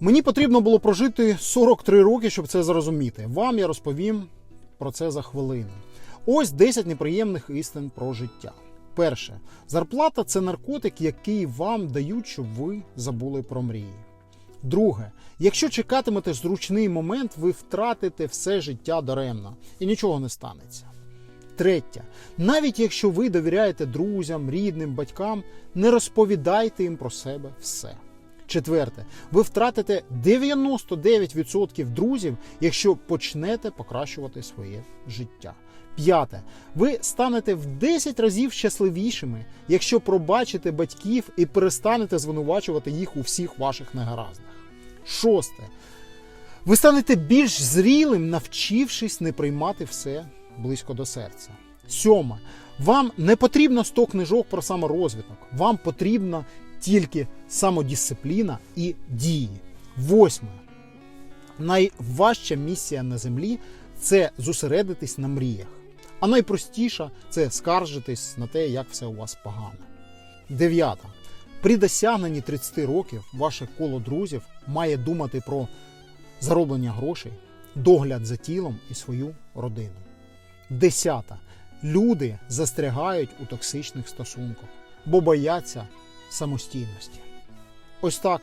Мені потрібно було прожити 43 роки, щоб це зрозуміти. Вам я розповім про це за хвилину. Ось 10 неприємних істин про життя. Перше, зарплата це наркотик, який вам дають, щоб ви забули про мрії. Друге, якщо чекатимете зручний момент, ви втратите все життя даремно і нічого не станеться. Третє, навіть якщо ви довіряєте друзям, рідним, батькам, не розповідайте їм про себе все. Четверте, ви втратите 99% друзів, якщо почнете покращувати своє життя. П'яте, ви станете в 10 разів щасливішими, якщо пробачите батьків і перестанете звинувачувати їх у всіх ваших негараздах. Шосте, ви станете більш зрілим, навчившись не приймати все близько до серця. Сьоме, вам не потрібно 100 книжок про саморозвиток. Вам потрібна тільки самодисципліна і дії. Восьме. Найважча місія на землі це зосередитись на мріях. А найпростіша це скаржитись на те, як все у вас погано. Дев'ята. При досягненні 30 років ваше коло друзів має думати про зароблення грошей, догляд за тілом і свою родину. Десята. Люди застрягають у токсичних стосунках, бо бояться самостійності. Ось так